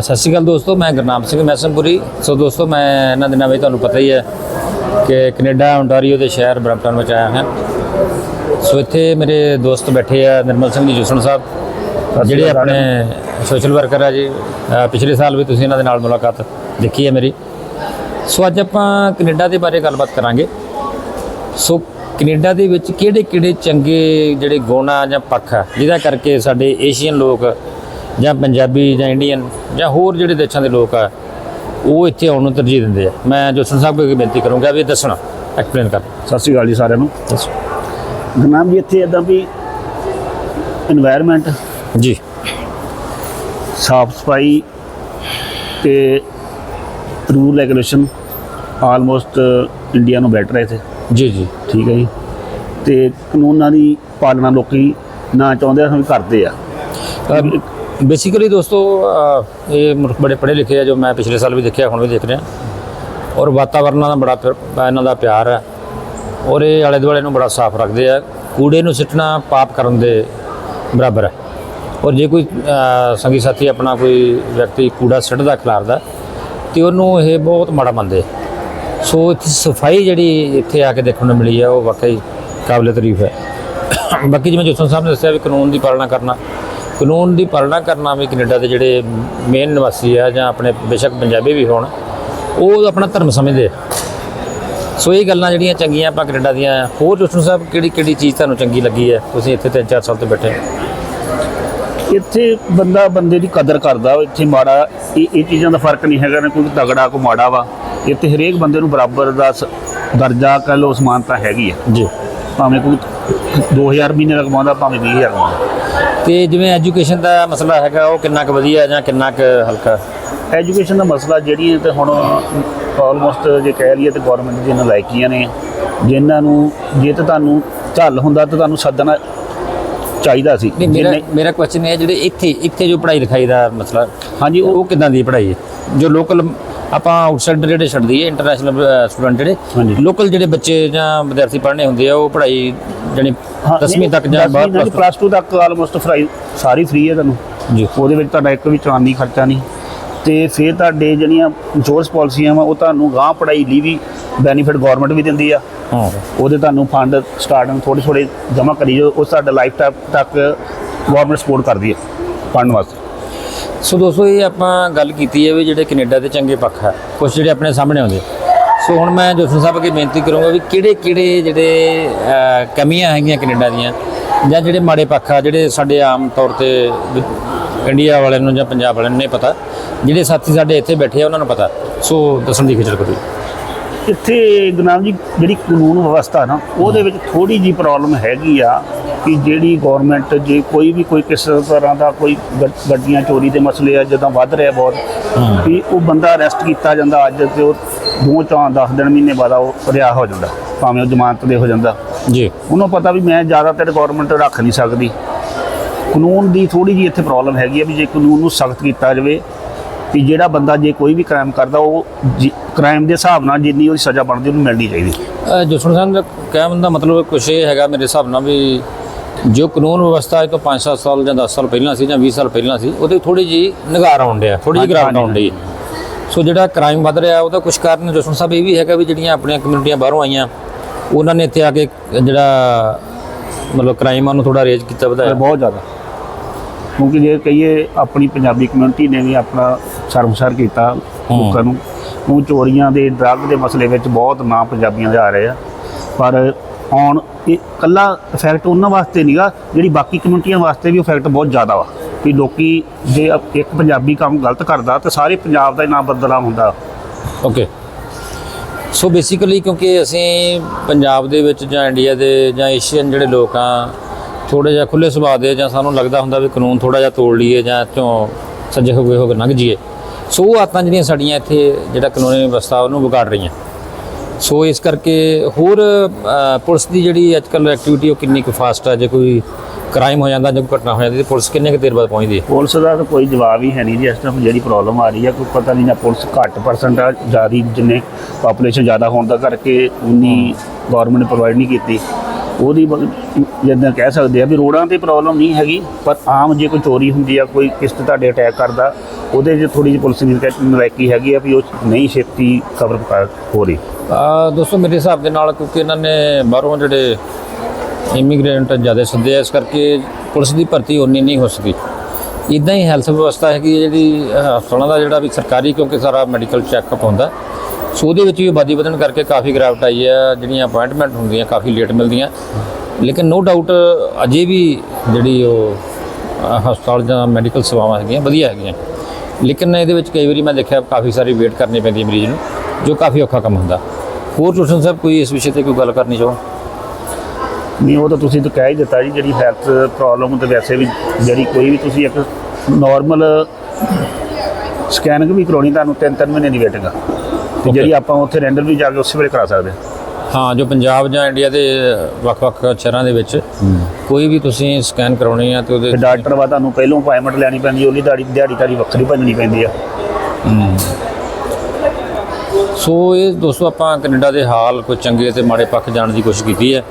ਸਤਿ ਸ਼੍ਰੀ ਅਕਾਲ ਦੋਸਤੋ ਮੈਂ ਗੁਰਨਾਮ ਸਿੰਘ ਮੈਸਮਪੁਰੀ ਸੋ ਦੋਸਤੋ ਮੈਂ ਇਹਨਾਂ ਦਿਨਾਂ ਵਿੱਚ ਤੁਹਾਨੂੰ ਪਤਾ ਹੀ ਹੈ ਕਿ ਕੈਨੇਡਾ ਓਨਟਾਰੀਓ ਦੇ ਸ਼ਹਿਰ ਬਰੈਂਪਟਨ ਵਿੱਚ ਆਇਆ ਹਾਂ। ਸੋ ਇੱਥੇ ਮੇਰੇ ਦੋਸਤ ਬੈਠੇ ਆ ਨਿਰਮਲ ਸਿੰਘ ਜੀ ਜੁਸਣ ਸਾਹਿਬ ਜਿਹੜੇ ਆਪਣੇ ਸੋਸ਼ਲ ਵਰਕਰ ਆ ਜੀ। ਪਿਛਲੇ ਸਾਲ ਵੀ ਤੁਸੀਂ ਇਹਨਾਂ ਦੇ ਨਾਲ ਮੁਲਾਕਾਤ ਦੇਖੀ ਹੈ ਮੇਰੀ। ਸੋ ਅੱਜ ਆਪਾਂ ਕੈਨੇਡਾ ਦੇ ਬਾਰੇ ਗੱਲਬਾਤ ਕਰਾਂਗੇ। ਸੋ ਕੈਨੇਡਾ ਦੇ ਵਿੱਚ ਕਿਹੜੇ ਕਿਹੜੇ ਚੰਗੇ ਜਿਹੜੇ ਗੁਣ ਆ ਜਾਂ ਪੱਖ ਆ ਜਿਹਦਾ ਕਰਕੇ ਸਾਡੇ ਏਸ਼ੀਅਨ ਲੋਕ ਜਾਂ ਪੰਜਾਬੀ ਜਾਂ ਇੰਡੀਅਨ ਜਾਂ ਹੋਰ ਜਿਹੜੇ ਦੇਸ਼ਾਂ ਦੇ ਲੋਕ ਆ ਉਹ ਇੱਥੇ ਆਉਣ ਨੂੰ ਤਰਜੀਹ ਦਿੰਦੇ ਆ। ਮੈਂ ਜੋਸਨ ਸਾਹਿਬ ਕੋਲ ਬੇਨਤੀ ਕਰੂੰਗਾ ਵੀ ਦੱਸਣਾ ਐਕਸਪਲੇਨ ਕਰ। ਸਤਿ ਸ਼੍ਰੀ ਅਕਾਲ ਜੀ ਸਾਰਿਆਂ ਨੂੰ। ਦੱਸੋ। ਜਨਾਬ ਜੀ ਇੱਥੇ ਇਦਾਂ ਵੀ এনवायरमेंट ਜੀ। ਸਾਫ਼ ਸਫ਼ਾਈ ਤੇ ਰੂਲ ਰੈਗੂਲੇਸ਼ਨ ਆਲਮੋਸਟ ਇੰਡੀਆ ਨੂੰ ਬੈਟਰ ਹੈ ਇਥੇ। ਜੀ ਜੀ। ਠੀਕ ਹੈ ਜੀ। ਤੇ ਕਾਨੂੰਨਾਂ ਦੀ ਪਾਲਣਾ ਲੋਕੀ ਨਾ ਚਾਹੁੰਦੇ ਆ ਸਾਨੂੰ ਕਰਦੇ ਆ। ਬੇਸਿਕਲੀ ਦੋਸਤੋ ਇਹ ਮੁਲਕ ਬੜੇ ਪੜ੍ਹੇ ਲਿਖੇ ਆ ਜੋ ਮੈਂ ਪਿਛਲੇ ਸਾਲ ਵੀ ਦੇਖਿਆ, ਹੁਣ ਵੀ ਦੇਖ ਰਿਹਾ ਔਰ ਵਾਤਾਵਰਨ ਦਾ ਬੜਾ ਫਿਰ- ਇਹਨਾਂ ਦਾ ਪਿਆਰ ਹੈ। ਔਰ ਇਹ ਆਲੇ ਦੁਆਲੇ ਨੂੰ ਬੜਾ ਸਾਫ਼ ਰੱਖਦੇ ਆ। ਕੂੜੇ ਨੂੰ ਸਿੱਟਣਾ ਪਾਪ ਕਰਨ ਦੇ ਬਰਾਬਰ ਹੈ। ਔਰ ਜੇ ਕੋਈ ਸੰਗੀ ਸਾਥੀ ਆਪਣਾ ਕੋਈ ਵਿਅਕਤੀ ਕੂੜਾ ਸਿੱਟਦਾ, ਖਿਲਾਰਦਾ, ਤੇ ਉਹਨੂੰ ਇਹ ਬਹੁਤ ਮਾੜਾ ਮੰਨਦੇ ਸੋ ਇੱਥੇ ਸਫ਼ਾਈ ਜਿਹੜੀ ਇੱਥੇ ਆ ਕੇ ਦੇਖਣ ਨੂੰ ਮਿਲੀ ਹੈ ਉਹ ਵਾਕਈ ਕਾਬਲੇ ਤਾਰੀਫ ਹੈ। ਬਾਕੀ ਜਿਵੇਂ ਜੋਸਨ ਸਾਹਿਬ ਨੇ ਦੱਸਿਆ ਵੀ ਕਾਨੂੰਨ ਦੀ ਪਾਲਣਾ ਕਰਨਾ ਕਾਨੂੰਨ ਦੀ ਪਾਲਣਾ ਕਰਨਾ ਵੀ ਕੈਨੇਡਾ ਦੇ ਜਿਹੜੇ ਮੇਨ ਨਿਵਾਸੀ ਆ ਜਾਂ ਆਪਣੇ ਬੇਸ਼ੱਕ ਪੰਜਾਬੀ ਵੀ ਹੋਣ ਉਹ ਆਪਣਾ ਧਰਮ ਸਮਝਦੇ ਸੋ ਇਹ ਗੱਲਾਂ ਜਿਹੜੀਆਂ ਚੰਗੀਆਂ ਆਪਾਂ ਕੈਨੇਡਾ ਦੀਆਂ ਹੋਰ ਜੋਸਨ ਸਾਹਿਬ ਕਿਹੜੀ ਕਿਹੜੀ ਚੀਜ਼ ਤੁਹਾਨੂੰ ਚੰਗੀ ਲੱਗੀ ਹੈ? ਤੁਸੀਂ ਇੱਥੇ ਤਿੰਨ ਚਾਰ ਸਾਲ ਤੋਂ ਬੈਠੇ ਹੋ। ਇੱਥੇ ਬੰਦਾ ਬੰਦੇ ਦੀ ਕਦਰ ਕਰਦਾ ਇੱਥੇ ਮਾੜਾ ਇਹ ਇਹ ਚੀਜ਼ਾਂ ਦਾ ਫ਼ਰਕ ਨਹੀਂ ਹੈਗਾ ਨਾ ਕੋਈ ਤਗੜਾ ਕੋਈ ਮਾੜਾ ਵਾ। ਇੱਥੇ ਹਰੇਕ ਬੰਦੇ ਨੂੰ ਬਰਾਬਰ ਦਾ ਦਰਜਾ ਕਹ ਲਓ ਸਮਾਨਤਾ ਹੈਗੀ ਆ। ਜੀ। ਭਾਵੇਂ ਕੋਈ 2000 ਮਹੀਨੇ ਦਾ ਕਮਾਉਂਦਾ ਭਾਵੇਂ 20000 ਕਮਾਉਂਦਾ। ਤੇ ਜਿਵੇਂ ਐਜੂਕੇਸ਼ਨ ਦਾ ਮਸਲਾ ਹੈਗਾ ਉਹ ਕਿੰਨਾ ਕੁ ਵਧੀਆ ਜਾਂ ਕਿੰਨਾ ਕੁ ਹਲਕਾ ਐਜੂਕੇਸ਼ਨ ਦਾ ਮਸਲਾ ਜਿਹੜੀਆਂ ਤੇ ਹੁਣ ਆਲਮੋਸਟ ਜੇ ਕਹਿ ਲਈਏ ਤੇ ਗਵਰਨਮੈਂਟ ਦੀਆਂ ਲਾਇਕੀਆਂ ਨੇ ਜਿਨ੍ਹਾਂ ਨੂੰ ਜੇ ਤੇ ਤੁਹਾਨੂੰ ਝੱਲ ਹੁੰਦਾ ਤਾਂ ਤੁਹਾਨੂੰ ਸੱਦਣਾ ਚਾਹੀਦਾ ਸੀ ਮੇਰਾ ਮੇਰਾ ਕੁਐਸਚਨ ਇਹ ਹੈ ਜਿਹੜੇ ਇੱਥੇ ਇੱਥੇ ਜੋ ਪੜ੍ਹਾਈ ਲਿਖਾਈ ਦਾ ਮਸਲਾ ਹਾਂਜੀ ਉਹ ਕਿਦਾਂ ਦੀ ਪੜ੍ਹਾਈ ਹੈ ਜੋ ਲੋਕਲ ਆਪਾਂ ਆਊਟਸਾਈਡਰ ਜਿਹੜੇ ਛੱਡਦੀ ਹੈ ਇੰਟਰਨੈਸ਼ਨਲ ਸਟੂਡੈਂਟ ਜਿਹੜੇ। ਲੋਕਲ ਜਿਹੜੇ ਬੱਚੇ ਜਾਂ ਵਿਦਿਆਰਥੀ ਪੜ੍ਹਨੇ ਹੁੰਦੇ ਆ ਉਹ ਪੜ੍ਹਾਈ ਜਾਣੀ 10ਵੀਂ ਤੱਕ ਜਾਂ ਬਾਅਦ plus two? ਪਲੱਸ 2 ਤੱਕ ਆਲਮੋਸਟ ਫਰਾਈ ਸਾਰੀ ਫ੍ਰੀ ਹੈ ਤੁਹਾਨੂੰ ਜੀ। ਉਹਦੇ ਵਿੱਚ ਤੁਹਾਡਾ ਇੱਕ ਵੀ ਚਲਾਨੀ ਖਰਚਾ ਨਹੀਂ। ਤੇ ਫਿਰ ਤੁਹਾਡੇ ਜਿਹੜੀਆਂ ਇੰਸ਼ੋਰੈਂਸ ਪਾਲਿਸੀਆਂ ਵਾ ਉਹ ਤੁਹਾਨੂੰ ਗਾਂ ਪੜਾਈ ਲਈ ਵੀ ਬੈਨੀਫਿਟ ਗਵਰਨਮੈਂਟ ਵੀ ਦਿੰਦੀ ਆ। ਹਾਂ। ਉਹਦੇ ਤੁਹਾਨੂੰ ਫੰਡ ਸਟਾਰਟਿੰਗ ਥੋੜੇ ਥੋੜੇ ਜਮ੍ਹਾਂ ਕਰੀ ਜਾਓ ਉਹ ਤੁਹਾਡਾ ਲਾਈਫ ਟਾਈਮ ਤੱਕ ਗਵਰਨਮੈਂਟ ਸਪੋਰਟ ਕਰਦੀ ਹੈ ਫੰਡ ਵਾਸਤੇ। ਸੋ ਦੋਸਤੋ ਇਹ ਆਪਾਂ ਗੱਲ ਕੀਤੀ ਹੈ ਵੀ ਜਿਹੜੇ ਕੈਨੇਡਾ ਦੇ ਚੰਗੇ ਪੱਖ ਹੈ ਕੁਝ ਜਿਹੜੇ ਆਪਣੇ ਸਾਹਮਣੇ ਆਉਂਦੇ ਸੋ ਹੁਣ ਮੈਂ ਜੋਸਨ ਸਾਹਿਬ ਅੱਗੇ ਬੇਨਤੀ ਕਰੂੰਗਾ ਵੀ ਕਿਹੜੇ ਕਿਹੜੇ ਜਿਹੜੇ ਕਮੀਆਂ ਹੈਗੀਆਂ ਕੈਨੇਡਾ ਦੀਆਂ ਜਾਂ ਜਿਹੜੇ ਮਾੜੇ ਪੱਖ ਆ, ਜਿਹੜੇ ਸਾਡੇ ਆਮ ਤੌਰ ਤੇ ਇੰਡੀਆ ਵਾਲਿਆਂ ਨੂੰ ਜਾਂ ਪੰਜਾਬ ਵਾਲਿਆਂ ਨੂੰ ਨਹੀਂ ਪਤਾ, ਜਿਹੜੇ ਸਾਥੀ ਸਾਡੇ ਇੱਥੇ ਬੈਠੇ ਆ, ਉਹਨਾਂ ਨੂੰ ਪਤਾ। ਸੋ ਦੱਸਣ ਦੀ ਖਿਚਲ ਕਰੋ ਇੱਥੇ ਗਨਾਮ ਜੀ ਜਿਹੜੀ ਕਾਨੂੰਨ ਵਿਵਸਥਾ ਨਾ ਉਹਦੇ ਵਿੱਚ ਥੋੜੀ ਜੀ ਪ੍ਰੋਬਲਮ ਹੈਗੀ ਆ ਕਿ ਜਿਹੜੀ ਗਵਰਨਮੈਂਟ ਜੇ ਕੋਈ ਵੀ ਕੋਈ ਕਿਸੇ ਤਰ੍ਹਾਂ ਦਾ ਕੋਈ ਗੱਡੀਆਂ ਚੋਰੀ ਦੇ ਮਸਲੇ ਆ ਜਦੋਂ ਵੱਧ ਰਿਹਾ ਬਹੁਤ ਕਿ ਉਹ ਬੰਦਾ ਅਰੈਸਟ ਕੀਤਾ ਜਾਂਦਾ ਅੱਜ ਤੇ ਉਹ ਦੋ ਚਾਰ 10 ਦਿਨ ਮਹੀਨੇ ਬਾਅਦ ਉਹ ਰਿਹਾ ਹੋ ਜਾਂਦਾ ਭਾਵੇਂ ਉਹ ਜ਼ਮਾਨਤ ਦੇ ਹੋ ਜਾਂਦਾ। ਜੀ। ਉਹਨੂੰ ਪਤਾ ਵੀ ਮੈਂ ਜ਼ਿਆਦਾਤਰ ਗਵਰਨਮੈਂਟ ਰੱਖ ਨਹੀਂ ਸਕਦੀ। ਕਾਨੂੰਨ ਦੀ ਥੋੜੀ ਜੀ ਇੱਥੇ ਪ੍ਰੋਬਲਮ ਹੈਗੀ ਆ ਵੀ ਜੇ ਕਾਨੂੰਨ ਨੂੰ ਸਖਤ ਕੀਤਾ ਜਾਵੇ ਕਿ ਜਿਹੜਾ ਬੰਦਾ ਜੇ ਕੋਈ ਵੀ ਕ੍ਰਾਈਮ ਕਰਦਾ ਉਹ ਕ੍ਰਾਈਮ ਦੇ ਹਿਸਾਬ ਨਾਲ ਜਿੰਨੀ ਉਹਦੀ ਸਜ਼ਾ ਬਣਦੀ ਉਹਨੂੰ ਮਿਲਣੀ ਚਾਹੀਦੀ। ਜਸਵੰਤ ਸਿੰਘ ਦਾ ਕਹਿਣ ਦਾ ਮਤਲਬ ਕੁਛ ਇਹ ਹੈਗਾ ਮੇਰੇ ਹਿਸਾਬ ਨਾਲ ਵੀ ਜੋ ਕਾਨੂੰਨ ਵਿਵਸਥਾ ਇਹ ਤੋਂ 5-7 ਸਾਲ ਜਾਂ 10 ਸਾਲ ਪਹਿਲਾਂ ਸੀ ਜਾਂ 20 ਸਾਲ ਪਹਿਲਾਂ ਸੀ ਉਹਦੇ ਥੋੜੀ ਜੀ ਨਿਗਾਰ ਆਉਣ ਡਿਆ ਥੋੜੀ ਜਿਹੀ ਹਾਂਜੀ, ਗਰਾਵਟ ਆਉਣ ਡਈ। ਸੋ ਜਿਹੜਾ ਕ੍ਰਾਈਮ ਵੱਧ ਰਿਹਾ ਉਹਦਾ ਕੁਝ ਕਾਰਨ ਜਸਵੰਤ ਸਾਹਿਬ ਇਹ ਵੀ ਹੈਗਾ ਵੀ ਜਿਹੜੀਆਂ ਆਪਣੀਆਂ ਕਮਿਊਨਿਟੀਆਂ ਬਾਹਰੋਂ ਆਈਆਂ ਉਹਨਾਂ ਨੇ ਇੱਥੇ ਆ ਕੇ ਜਿਹੜਾ ਮਤਲਬ ਕ੍ਰਾਈਮਾਂ ਨੂੰ ਥੋੜਾ ਰੇਜ ਕੀਤਾ ਵਧਾਇਆ। ਬਹੁਤ ਜ਼ਿਆਦਾ। ਕਿਉਂਕਿ ਜੇ ਕਹੀਏ ਆਪਣੀ ਪੰਜਾਬੀ ਕਮਿਊਨਿਟੀ ਨੇ ਵੀ ਆਪਣਾ ਸ਼ਰਮਸਾਰ ਕੀਤਾ ਲੋਕਾਂ ਨੂੰ ਉਹ ਚੋਰੀਆਂ ਦੇ ਡਰੱਗ ਦੇ ਮਸਲੇ ਵਿੱਚ ਬਹੁਤ ਨਾਂ ਪੰਜਾਬੀਆਂ ਦੇ ਆ ਰਹੇ ਆ। ਪਰ ਆਉਣ ਇਹ ਕੱਲਾ ਇਫੈਕਟ ਉਹਨਾਂ ਵਾਸਤੇ ਨਹੀਂਗਾ ਜਿਹੜੀ ਬਾਕੀ ਕਮਿਊਨਿਟੀਆਂ ਵਾਸਤੇ ਵੀ ਇਫੈਕਟ ਬਹੁਤ ਜ਼ਿਆਦਾ ਵਾ। ਕਿ ਲੋਕੀ ਜੇ ਇੱਕ ਪੰਜਾਬੀ ਕੰਮ ਗਲਤ ਕਰਦਾ ਤੇ ਸਾਰੇ ਪੰਜਾਬ ਦਾ ਹੀ ਨਾਮ ਬਦਨਾਮ ਹੁੰਦਾ। ਓਕੇ ਸੋ ਬੇਸਿਕਲੀ ਕਿਉਂਕਿ ਅਸੀਂ ਪੰਜਾਬ ਦੇ ਵਿੱਚ ਜਾਂ ਇੰਡੀਆ ਦੇ ਜਾਂ ਏਸ਼ੀਅਨ ਜਿਹੜੇ ਲੋਕ ਆ ਥੋੜੇ ਜਿਹਾ ਖੁੱਲੇ ਸੁਭਾਅ ਦੇ ਜਾਂ ਸਾਨੂੰ ਲੱਗਦਾ ਹੁੰਦਾ ਵੀ ਕਾਨੂੰਨ ਥੋੜਾ ਜਿਹਾ ਤੋੜ ਲਈਏ ਜਾਂ ਚੋਂ ਸੱਜੇ ਹੋ ਗਏ ਹੋ ਕੇ ਲੰਘ ਜਾਈਏ। ਸੋ ਉਹ ਆਤਾਂ ਜਿਹੜੀਆਂ ਸਾਡੀਆਂ ਇੱਥੇ ਜਿਹੜਾ ਕਾਨੂੰਨੀ ਵਿਵਸਥਾ ਉਹਨੂੰ ਵਿਗਾੜ ਰਹੀਆਂ। ਸੋ ਇਸ ਕਰਕੇ ਹੋਰ ਪੁਲਿਸ ਦੀ ਜਿਹੜੀ ਅੱਜ ਕੱਲ੍ਹ ਐਕਟੀਵਿਟੀ ਉਹ ਕਿੰਨੀ ਕੁ ਫਾਸਟ ਹੈ ਜੇ ਕੋਈ ਕ੍ਰਾਈਮ ਹੋ ਜਾਂਦਾ ਜਾਂ ਕੋਈ ਘਟਨਾ ਹੋ ਜਾਂਦੀ, ਤੇ ਪੁਲਿਸ ਕਿੰਨੇ ਕੁ ਦੇਰ ਬਾਅਦ ਪਹੁੰਚਦੀ ਹੈ? ਪੁਲਿਸ ਦਾ ਤਾਂ ਕੋਈ ਜਵਾਬ ਹੀ ਹੈ ਨਹੀਂ ਜੀ, ਇਸ ਟਾਈਮ ਜਿਹੜੀ ਪ੍ਰੋਬਲਮ ਆ ਰਹੀ ਹੈ ਕੋਈ ਪਤਾ ਨਹੀਂ ਨਾ ਪੁਲਿਸ ਘੱਟ ਪਰਸੈਂਟ ਆ, ਜ਼ਿਆਦਾ ਜਿੰਨੇ ਪਾਪੂਲੇਸ਼ਨ ਜ਼ਿਆਦਾ ਹੋਣ ਦਾ ਕਰਕੇ ਉਨੀ ਗਵਰਨਮੈਂਟ ਨੇ ਪ੍ਰੋਵਾਈਡ ਨਹੀਂ ਕੀਤੀ। ਉਹਦੀ ਜਿੱਦਾਂ ਕਹਿ ਸਕਦੇ ਆ ਵੀ ਰੋਡਾਂ ਤੇ ਪ੍ਰੋਬਲਮ ਨਹੀਂ ਹੈਗੀ, ਪਰ ਆਮ ਜੇ ਕੋਈ ਚੋਰੀ ਹੁੰਦੀ ਆ, ਕੋਈ ਕਿਸ ਤੇ ਤੁਹਾਡੇ ਅਟੈਕ ਕਰਦਾ, ਉਹਦੇ 'ਚ ਥੋੜੀ ਜਿਹੀ ਪੁਲਿਸ ਦੀ ਨਲਾਇਕੀ ਹੈਗੀ ਆ ਵੀ ਉਹ ਨਹੀਂ ਛੇਤੀ ਖਬਰ ਹੋ ਰਹੀ। ਆ ਦੋਸਤੋ, ਮੇਰੇ ਹਿਸਾਬ ਦੇ ਨਾਲ ਕਿਉਂਕਿ ਇਹਨਾਂ ਨੇ ਬਾਹਰੋਂ ਜਿਹੜੇ ਇਮੀਗ੍ਰੈਂਟ ਜ਼ਿਆਦਾ ਸੱਦੇ ਆ, ਇਸ ਕਰਕੇ ਪੁਲਿਸ ਦੀ ਭਰਤੀ ਉਨੀ ਨਹੀਂ ਹੋ ਸਕੀ। ਇਦਾਂ ਹੀ ਹੈਲਥ ਵਿਵਸਥਾ ਹੈਗੀ ਹੈ ਜਿਹੜੀ ਹਸਪਤਾਲਾਂ ਦਾ ਜਿਹੜਾ ਵੀ ਸਰਕਾਰੀ ਕਿਉਂਕਿ ਸਾਰਾ ਮੈਡੀਕਲ ਚੈੱਕਅਪ ਹੁੰਦਾ ਸੋ ਉਹਦੇ ਵਿੱਚ ਵੀ ਆਬਾਦੀ ਵਧਣ ਕਰਕੇ ਕਾਫੀ ਗਿਰਾਵਟ ਆਈ ਹੈ, ਜਿਹੜੀਆਂ ਅਪਾਇੰਟਮੈਂਟ ਹੁੰਦੀਆਂ, ਕਾਫੀ ਲੇਟ ਮਿਲਦੀਆਂ। ਲੇਕਿਨ ਨੋ ਡਾਊਟ ਅਜੇ ਵੀ ਜਿਹੜੀ ਉਹ ਹਸਪਤਾਲ ਜਾਂ ਮੈਡੀਕਲ ਸੇਵਾਵਾਂ ਹੈਗੀਆਂ, ਵਧੀਆ ਹੈਗੀਆਂ। ਲੇਕਿਨ ਇਹਦੇ ਵਿੱਚ ਕਈ ਵਾਰੀ ਮੈਂ ਦੇਖਿਆ ਕਾਫੀ ਸਾਰੀ ਵੇਟ ਕਰਨੀ ਪੈਂਦੀ ਹੈ ਮਰੀਜ਼ ਨੂੰ, ਜੋ ਕਾਫੀ ਔਖਾ ਕੰਮ ਹੁੰਦਾ। ਹੋਰ ਟੂਸ਼ਨ ਸਾਹਿਬ ਕੋਈ ਇਸ ਵਿਸ਼ੇ ਤੇ ਕੋਈ ਗੱਲ ਕਰਨੀ ਚਾਹੋ? ਨਹੀਂ, ਉਹ ਤਾਂ ਤੁਸੀਂ ਤਾਂ ਕਹਿ ਹੀ ਦਿੱਤਾ ਜੀ, ਜਿਹੜੀ ਹੈਲਥ ਪ੍ਰੋਬਲਮ ਤੇ ਵੈਸੇ ਵੀ ਜਿਹੜੀ ਕੋਈ ਵੀ ਤੁਸੀਂ ਇੱਕ ਨਾਰਮਲ ਸਕੈਨਿੰਗ ਵੀ ਕਰਾਉਣੀ, ਤੁਹਾਨੂੰ ਤਿੰਨ ਤਿੰਨ ਮਹੀਨੇ ਦੀ ਵੇਟਿੰਗ ਆ। ਤੇ ਜਿਹੜੀ ਆਪਾਂ ਉੱਥੇ ਰੈਂਡਰ ਵੀ ਜਾ ਕੇ ਉਸੇ ਵੇਲੇ ਕਰਾ ਸਕਦੇ ਹਾਂ। ਹਾਂ ਜੋ ਪੰਜਾਬ ਜਾਂ ਇੰਡੀਆ ਦੇ ਵੱਖ-ਵੱਖ ਸ਼ਹਿਰਾਂ ਦੇ ਵਿੱਚ ਕੋਈ ਵੀ ਤੁਸੀਂ ਸਕੈਨ ਕਰਾਉਣੀ ਆ ਤੇ ਉਹਦੇ ਡਾਕਟਰ ਵਾ ਤੁਹਾਨੂੰ ਪਹਿਲੋਂ ਅਪਾਇੰਟਮੈਂਟ ਲੈਣੀ ਪੈਂਦੀ ਉਹਦੀ ਦਿਹਾੜੀ ਦਿਹਾੜੀ ਤਾਰੀ ਵੱਖਰੀ ਭੰਜਣੀ ਪੈਂਦੀ ਆ। ਸੋ ਇਹ ਦੋਸਤੋ ਆਪਾਂ ਕੈਨੇਡਾ ਦੇ ਹਾਲ ਕੋਈ ਚੰਗੇ ਤੇ ਮਾੜੇ ਪੱਖ ਜਾਣ ਦੀ ਕੋਸ਼ਿਸ਼ ਕੀਤੀ ਹੈ।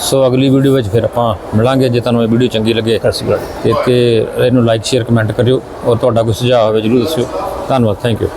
ਸੋ ਅਗਲੀ ਵੀਡੀਓ ਵਿੱਚ ਫਿਰ ਆਪਾਂ ਮਿਲਾਂਗੇ ਜੇ ਤੁਹਾਨੂੰ ਇਹ ਵੀਡੀਓ ਚੰਗੀ ਲੱਗੇ ਤੇ ਇਹਨੂੰ ਲਾਈਕ ਸ਼ੇਅਰ ਕਮੈਂਟ ਕਰਿਓ ਔਰ ਤੁਹਾਡਾ ਕੋਈ ਸੁਝਾਅ ਹੋਵੇ ਜਰੂਰ ਦੱਸਿਓ। ਧੰਨਵਾਦ ਥੈਂਕ ਯੂ